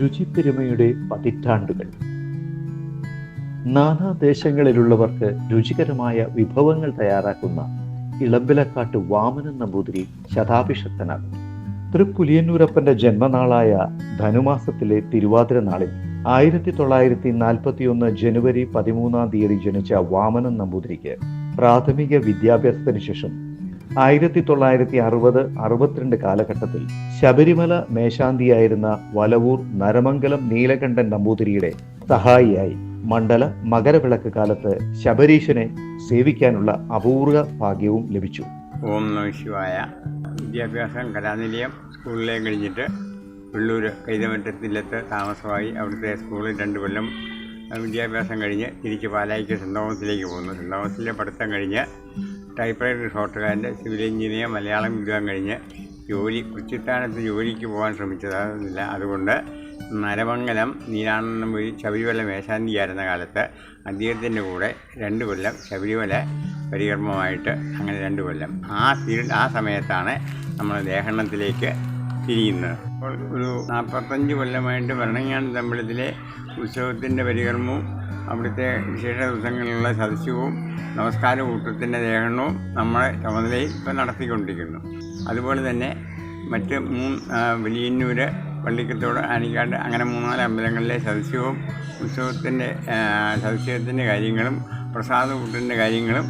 രുചിപ്പെരുമയുടെ പതിറ്റാണ്ടുകൾ. നാനാദേശങ്ങളിലുള്ളവർക്ക് രുചികരമായ വിഭവങ്ങൾ തയ്യാറാക്കുന്ന ഇളമ്പിലക്കാട്ട് വാമനൻ നമ്പൂതിരി ശതാഭിഷക്തനാകും തൃപ്പുലിയന്നൂരപ്പന്റെ ജന്മനാളായ ധനുമാസത്തിലെ തിരുവാതിര നാളിൽ ആയിരത്തി തൊള്ളായിരത്തി നാൽപ്പത്തിയൊന്ന് ജനുവരി പതിമൂന്നാം തീയതി ജനിച്ച വാമനൻ നമ്പൂതിരിക്ക് പ്രാഥമിക വിദ്യാഭ്യാസത്തിന് ശേഷം ആയിരത്തി തൊള്ളായിരത്തി അറുപത് അറുപത്തിരണ്ട് കാലഘട്ടത്തിൽ ശബരിമല മേശാന്തിയായിരുന്ന വലവൂർ നരമംഗലം നീലകണ്ഠൻ നമ്പൂതിരിയുടെ സഹായിയായി മണ്ഡല മകരവിളക്ക് കാലത്ത് ശബരീശനെ സേവിക്കാനുള്ള അപൂർവ ഭാഗ്യവും ലഭിച്ചു. ഓം നമശിവായ വിദ്യാഭ്യാസം കലാനിലയം സ്കൂളിലേക്ക് കഴിഞ്ഞിട്ട് വെള്ളൂർ കൈതമറ്റത്തില്ലത്ത് താമസമായി അവിടുത്തെ സ്കൂളിൽ രണ്ട് കൊല്ലം വിദ്യാഭ്യാസം കഴിഞ്ഞ് തിരിച്ച് പാലായിക്ക് സെന്റ് തോമസിലേക്ക് പോകുന്നു. സെന്റ് തോമസിലെ പഠിത്തം കഴിഞ്ഞ് ടൈപ്പ്റൈറ്റർ ഷോർട്ടുകാരന്റെ സിവിൽ എഞ്ചിനീയർ മലയാളം വിദ്വാൻ കഴിഞ്ഞ് ജോലി കുച്ചിത്താനത്ത് ജോലിക്ക് പോകാൻ ശ്രമിച്ചതാകുന്നില്ല അതുകൊണ്ട് നരമംഗലം നീലാനന്ദം വഴി ശബരിമല മേശാന്തിയായിരുന്ന കാലത്ത് അദ്ദേഹത്തിന്റെ കൂടെ രണ്ട് കൊല്ലം ശബരിമല പരികർമ്മമായിട്ട് അങ്ങനെ രണ്ട് കൊല്ലം. ആ പീരീഡ് ആ സമയത്താണ് നമ്മൾ ദേഹണ്ണത്തിലേക്ക് തിരിയുന്നത്. അപ്പോൾ ഒരു നാൽപ്പത്തഞ്ച് കൊല്ലമായിട്ട് ഭരണങ്ങാൻ തമ്പളത്തിലെ ഉത്സവത്തിന്റെ പരികർമ്മവും അവിടുത്തെ വിശേഷ ദിവസങ്ങളിലുള്ള സദസ്യവും നമസ്കാര കൂട്ടത്തിന്റെ ദേഹണ്ണവും നമ്മളെ ചുമതലയിൽ ഇപ്പം നടത്തിക്കൊണ്ടിരിക്കുന്നു. അതുപോലെ തന്നെ മറ്റ് മൂന്ന് വലിയന്നൂർ പള്ളിക്കത്തോട് ആനിക്കാട് അങ്ങനെ മൂന്നാൽ അമ്പലങ്ങളിലെ സദസ്യവും ഉത്സവത്തിന്റെ സദസ്യത്തിന്റെ കാര്യങ്ങളും പ്രസാദ കൂട്ടിന്റെ കാര്യങ്ങളും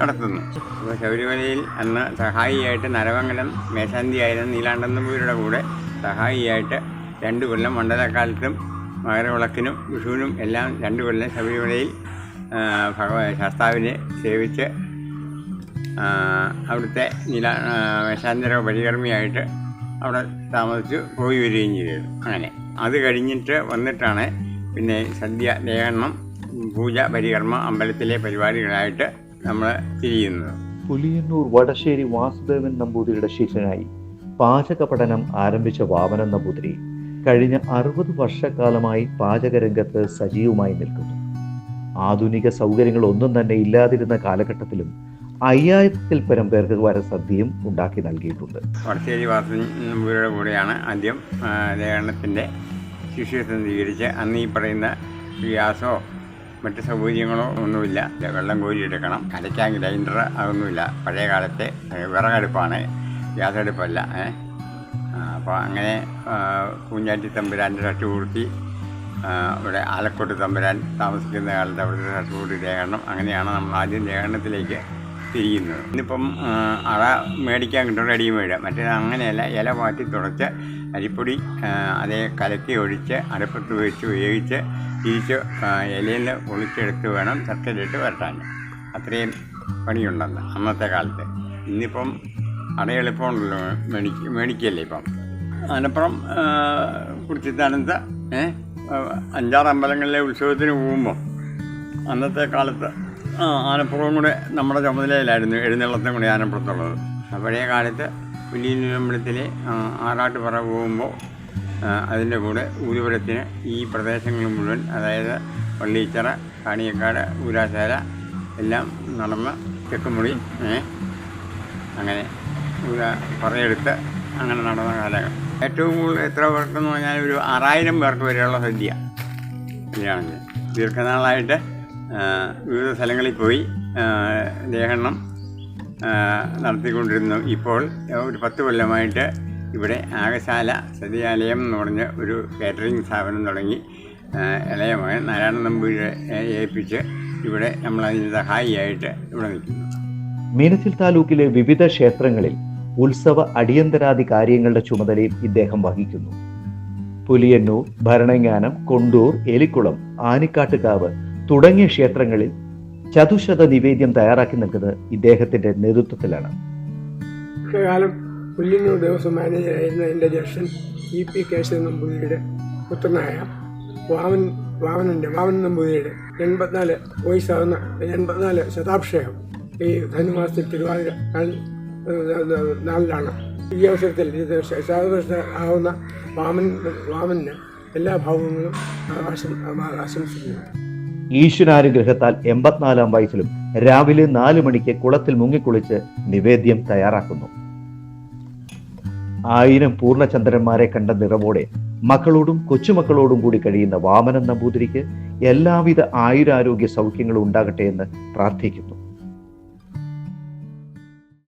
നടത്തുന്നു. അപ്പോൾ ശബരിമലയിൽ അന്ന് സഹായിയായിട്ട് നരവങ്കലം മേശാന്തിയായിരുന്ന നീലാണ്ടന്നമ്പൂരിയുടെ കൂടെ സഹായിയായിട്ട് രണ്ട് കൊല്ലം മണ്ഡലക്കാലത്തും മകരവിളക്കിനും വിഷുവിനും എല്ലാം രണ്ടു കൊല്ലം ശബരിമലയിൽ ഭഗവാൻ ഭഗവ ശാസ്താവിനെ സേവിച്ച് അവിടുത്തെ നില വേഷാന്തര പരികർമ്മിയായിട്ട് അവിടെ താമസിച്ച് പോയി വരികയും ചെയ്തു. അങ്ങനെ. അത് കഴിഞ്ഞിട്ട് വന്നിട്ടാണ് പിന്നെ സദ്യ ലേഖനം പൂജ പരികർമ്മ അമ്പലത്തിലെ പരിപാടികളായിട്ട് നമ്മൾ തിരിയുന്നത്. പുലിയന്നൂർ വടശ്ശേരി വാസുദേവൻ നമ്പൂതിരിയുടെ ശിഷ്യനായി പാചക പഠനം ആരംഭിച്ച വാമനൻ നമ്പൂതിരി കഴിഞ്ഞ അറുപത് വർഷക്കാലമായി പാചകരംഗത്ത് സജീവമായി നിൽക്കുന്നു. ആധുനിക സൗകര്യങ്ങൾ ഒന്നും തന്നെ ഇല്ലാതിരുന്ന കാലഘട്ടത്തിലും അയ്യായിരത്തിൽ പരം പേർക്ക് വരെ സദ്യയും ഉണ്ടാക്കി നൽകിയിട്ടുണ്ട്. വടശ്ശേരി നമ്പൂരിയുടെ കൂടെയാണ് ആദ്യം ലേഖനത്തിന്റെ ശിഷ്യത്വം സ്വീകരിച്ച് അന്ന് ഈ പറയുന്ന ഗ്യാസോ മറ്റ് സൗകര്യങ്ങളോ ഒന്നുമില്ല. വെള്ളം കോരിയെടുക്കണം അരയ്ക്കാൻ ഗ്രൈൻഡർ അതൊന്നുമില്ല. പഴയ കാലത്തെ വിറകടുപ്പാണ്. ഗ്യാസ് അടുപ്പല്ല ഏ? അപ്പോൾ അങ്ങനെ കുഞ്ഞാറ്റി തമ്പുരാന്റെ ഷട്ടുപൂർത്തി ഇവിടെ ആലക്കോട്ട് തമ്പുരാൻ താമസിക്കുന്ന കാലത്ത് അവിടുത്തെ ഷട്ടുപൂർത്തി ലേഖനം അങ്ങനെയാണ് നമ്മൾ ആദ്യം ലേഖനത്തിലേക്ക് തിരിയുന്നത്. ഇന്നിപ്പം അറ മേടിക്കാൻ കിട്ടും റെഡിമെയ്ഡ് മറ്റേ അങ്ങനെയല്ല ഇല മാറ്റി തുടച്ച് അരിപ്പൊടി അതേ കലക്കി ഒഴിച്ച് അടുപ്പത്ത് വെച്ച് ഉപയോഗിച്ച് തിരിച്ച് ഇലയിൽ നിന്ന് ഒളിച്ചെടുത്ത് വേണം ചക്കയിലിട്ട് വരട്ടാൻ. അത്രയും പണിയുണ്ടെന്ന് അന്നത്തെ കാലത്ത്. ഇന്നിപ്പം അട എളുപ്പമുണ്ടല്ലോ മേടിക്ക മേടിക്കല്ലേ ഇപ്പം. അതിനപ്പുറം കുടിച്ചിത്താനത്ത് ഏഹ് അഞ്ചാറ് അമ്പലങ്ങളിലെ ഉത്സവത്തിന് പോകുമ്പോൾ അന്നത്തെ കാലത്ത് ആനപ്പുറവും കൂടെ നമ്മുടെ ചുമതലയിലായിരുന്നു എഴുന്നള്ളത്തും കൂടി ആനപ്പുറത്തുള്ളത്. പഴയ കാലത്ത് പുല്ലിനമ്പലത്തിലെ ആറാട്ടുപുറ പോകുമ്പോൾ അതിന്റെ കൂടെ ഊരുപുരത്തിന് ഈ പ്രദേശങ്ങൾ മുഴുവൻ അതായത് പള്ളിച്ചിറ കാണിയക്കാട് ഊരാശാല എല്ലാം നടന്ന് തെക്കുമുടി ഏ, അങ്ങനെ ഊര പറയെടുത്ത് അങ്ങനെ നടന്ന കാലം ഏറ്റവും കൂടുതൽ എത്ര പേർക്കെന്ന് പറഞ്ഞാൽ ഒരു ആറായിരം പേർക്ക് വരെയുള്ള സദ്യ ശരിയാണെങ്കിൽ ദീർഘനാളായിട്ട് വിവിധ സ്ഥലങ്ങളിൽ പോയി ദേഹണം നടത്തിക്കൊണ്ടിരുന്നു. ഇപ്പോൾ ഒരു പത്ത് കൊല്ലമായിട്ട് ഇവിടെ ആകശാല സതിയാലയം എന്ന് പറഞ്ഞ ഒരു കാറ്ററിംഗ് സ്ഥാപനം തുടങ്ങി ഇളയ മകൻ നാരായണ നമ്പൂരിയെ ഏൽപ്പിച്ച് ഇവിടെ നമ്മളതിന് സഹായിയായിട്ട് ഇവിടെ നിൽക്കുന്നു. മീനച്ചിൽ താലൂക്കിലെ വിവിധ ക്ഷേത്രങ്ങളിൽ ഉത്സവ അടിയന്തരാദി കാര്യങ്ങളുടെ ചുമതലയും ഇദ്ദേഹം വഹിക്കുന്നു. പുലിയന്നൂർ ഭരണങ്ങാനം കൊണ്ടൂർ എലിക്കുളം ആനിക്കാട്ടുകാവ് തുടങ്ങിയ ക്ഷേത്രങ്ങളിൽ ചതുശത നിവേദ്യം തയ്യാറാക്കി നിൽക്കുന്നത് ഇദ്ദേഹത്തിന്റെ നേതൃത്വത്തിലാണ്. കാലം പുല്ലിന്നൂർ ദേവസ്വം മാനേജറായിരുന്ന എന്റെ ജ്യേഷൻ ഇ പി കേശവൻ നമ്പൂതിരിയുടെ പുത്രനായ വാവൻ വാമനന്റെ വാമൻ നമ്പൂതിരിയുടെ എൺപത്തിനാല് വയസ്സാകുന്ന എൺപത്തിനാല് ശതാഭിഷേകം ഈ ധനുമാസത്തിൽ തിരുവാതിര നാളിലാണ് ഈ അവസരത്തിൽ ഇത് ആവുന്ന വാമൻ വാമന് എല്ലാ ഭാവങ്ങളും ആശം ആശംസിക്കുന്നു. ഈശ്വരാനുഗ്രഹത്താൽ എൺപത്തിനാലാം വയസ്സിലും രാവിലെ നാല് മണിക്ക് കുളത്തിൽ മുങ്ങിക്കുളിച്ച് നിവേദ്യം തയ്യാറാക്കുന്നു. ആയിരം പൂർണചന്ദ്രന്മാരെ കണ്ട നിറവോടെ മക്കളോടും കൊച്ചുമക്കളോടും കൂടി കഴിയുന്ന വാമനൻ നമ്പൂതിരിക്ക് എല്ലാവിധ ആയുരാരോഗ്യ സൗഖ്യങ്ങളും ഉണ്ടാകട്ടെ എന്ന് പ്രാർത്ഥിക്കുന്നു.